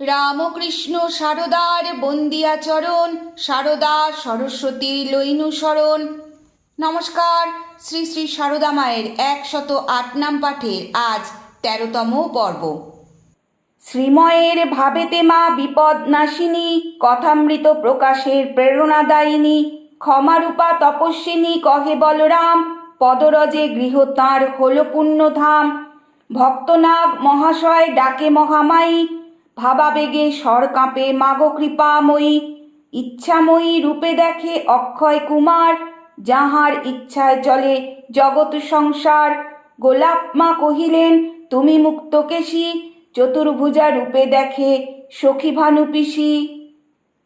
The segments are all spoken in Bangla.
রামকৃষ্ণ সারদার বন্দিয়াচরণ সারদা সরস্বতী লৈনুসরণ নমস্কার, শ্রী শ্রী সারদা মায়ের একশত আট নাম পাঠের আজ তেরোতম পর্ব। শ্রীময়ের ভাবেতে মা বিপদ নাশিনী, কথামৃত প্রকাশের প্রেরণাদায়িনী ক্ষমারূপা তপস্বিনী কহে বলরাম, পদরজে গৃহ তাঁর হল পুণ্যধাম। ভক্তনাগ মহাশয় ডাকে মহামায়ী ভাবাবেগে স্বর কাঁপে, মাগো কৃপাময়ী, ইচ্ছাময়ী রূপে দেখে অক্ষয় কুমার, যাহার ইচ্ছায় চলে জগৎ সংসার। গোলাপ মা কহিলেন, তুমি মুক্তকেশী চতুর্ভুজা রূপে দেখে সখী ভানু পিসি।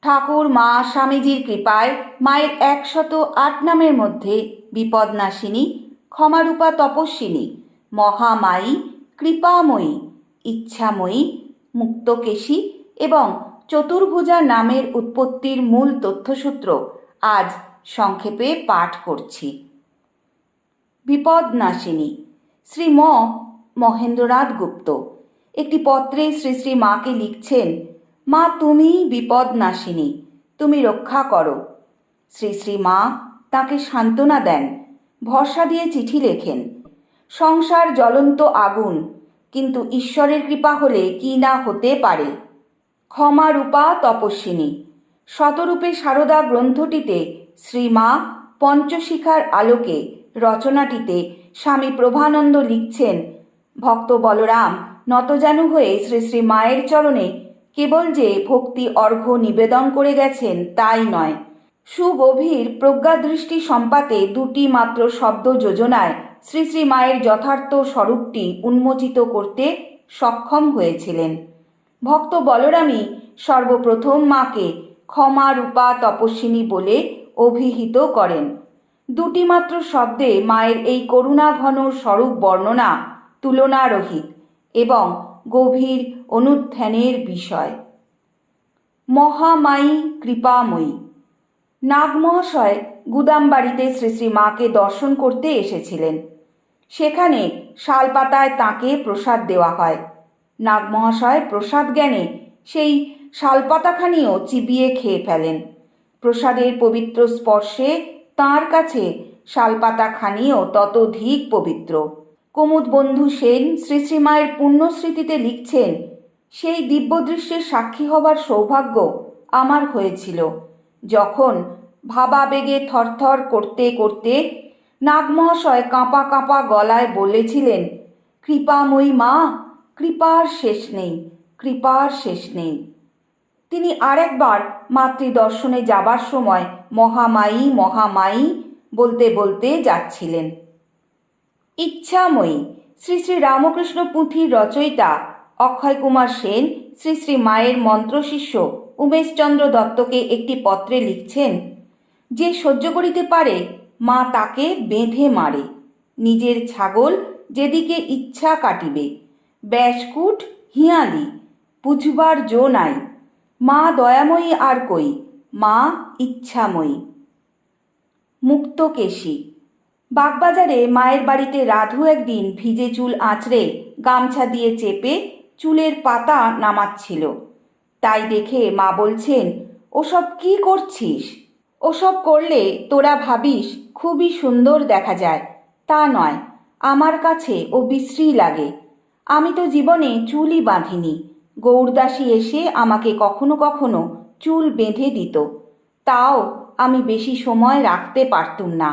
ঠাকুর, মা স্বামীজির কৃপায় মায়ের একশত আট নামের মধ্যে বিপদনাশিনী, ক্ষমারূপা তপস্বিনী, মহামায়ী কৃপাময়ী, ইচ্ছাময়ী মুক্তকেশী এবং চতুর্ভুজা নামের উৎপত্তির মূল তথ্যসূত্র আজ সংক্ষেপে পাঠ করছি। বিপদনাশিনী শ্রী ম. মহেন্দ্রনাথ গুপ্ত একটি পত্রে শ্রী শ্রী মাকে লিখছেন, মা, তুমিই বিপদনাশিনী, তুমি রক্ষা করো। শ্রী শ্রী মা তাকে সান্ত্বনা দেন, ভরসা দিয়ে চিঠি লেখেন, সংসার জ্বলন্ত আগুন কিন্তু ঈশ্বরের কৃপা হলে কি না হতে পারে? ক্ষমা রূপা তপস্বিনী। শতরূপে সারদা গ্রন্থটিতে শ্রীমা পঞ্চশিখার আলোকে রচনাটিতে স্বামী প্রভানন্দ লিখছেন, ভক্ত বলরাম, নতজানু হয়ে শ্রী শ্রী মায়ের চরণে কেবল যে ভক্তি অর্ঘ্য নিবেদন করে গেছেন তাই নয়। সুগভীর প্রজ্ঞাদৃষ্টি সম্পাতে দুটি মাত্র শব্দ যোজনায় শ্রী শ্রী মায়ের যথার্থ স্বরূপটি উন্মোচিত করতে সক্ষম হয়েছিলেন। ভক্ত বলরামই সর্বপ্রথম মাকে ক্ষমা রূপা তপস্বিনী বলে অভিহিত করেন। দুটি মাত্র শব্দে মায়ের এই করুণাঘন স্বরূপ বর্ণনা তুলনারহিত এবং গভীর অনুধ্যানের বিষয়। মহামায়ী কৃপাময়ী। নাগমহাশয় গুদামবাড়িতে শ্রী শ্রী মাকে দর্শন করতে এসেছিলেন। সেখানে শালপাতায় তাকে প্রসাদ দেওয়া হয়। নাগমহাশয় প্রসাদ জ্ঞানে সেই শালপাতাখানিও চিবিয়ে খেয়ে ফেলেন। প্রসাদের পবিত্র স্পর্শে তাঁর কাছে শালপাতাখানিও ততোধিক পবিত্র। কুমুদ বন্ধু সেন শ্রী শ্রীমায়ের পুণ্যস্মৃতিতে লিখছেন, সেই দিব্যদৃশ্যের সাক্ষী হবার সৌভাগ্য আমার হয়েছিল। যখন ভাবাবেগে থরথর করতে করতে নাগমহাশয় কাঁপা কাঁপা গলায় বলেছিলেন, কৃপাময়ী মা, কৃপার শেষ নেই, কৃপার শেষ নেই। তিনি আরেকবার মাতৃদর্শনে যাবার সময় মহামায়ী মহামায়ী বলতে বলতে যাচ্ছিলেন, ইচ্ছাময়ী, শ্রী শ্রী রামকৃষ্ণ পুঁথির রচয়িতা অক্ষয় কুমার সেন, শ্রী শ্রী মায়ের মন্ত্রশিষ্য উমেশচন্দ্র দত্তকে একটি পত্রে লিখছেন, যে সহ্য করিতে পারে, মা তাকে বেঁধে মারে। নিজের ছাগল যেদিকে ইচ্ছা কাটিবে। ব্যাসকুট হিয়ালি, বুঝবার জো নাই। মা দয়াময়ী আর কই, মা ইচ্ছাময়ী। মুক্তকেশী বাগবাজারে মায়ের বাড়িতে রাধু একদিন ভিজে চুল আঁচড়ে গামছা দিয়ে চেপে চুলের পাতা নামাচ্ছিল। তাই দেখে মা বলছেন, ওসব কি করছিস? ওসব করলে তোরা ভাবিস খুবই সুন্দর দেখা যায়। তা নয়, আমার কাছে ও বিশ্রী লাগে। আমি তো জীবনে চুলই বাঁধিনি। গৌরদাসী এসে আমাকে কখনো কখনো চুল বেঁধে দিত। তাও আমি বেশি সময় রাখতে পারতুম না,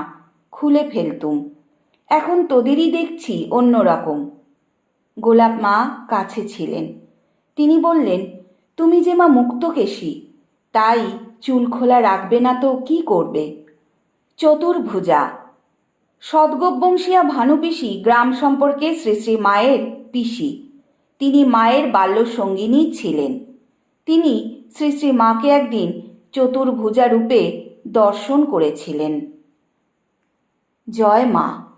খুলে ফেলতুম। এখন তোদেরই দেখছি অন্যরকম। গোলাপ মা কাছে ছিলেন। তিনি বললেন তুমি যে মা মুক্তকেশী তাই চুল খোলা রাখবে না তো কি করবে? চতুর্ভুজা সদ্গোপবংশীয়া ভানুপিসি গ্রাম সম্পর্কে শ্রী শ্রী মায়ের পিসি। তিনি মায়ের বাল্য সঙ্গিনী ছিলেন। তিনি শ্রী শ্রী মাকে একদিন চতুর্ভুজা রূপে দর্শন করেছিলেন। জয় মা।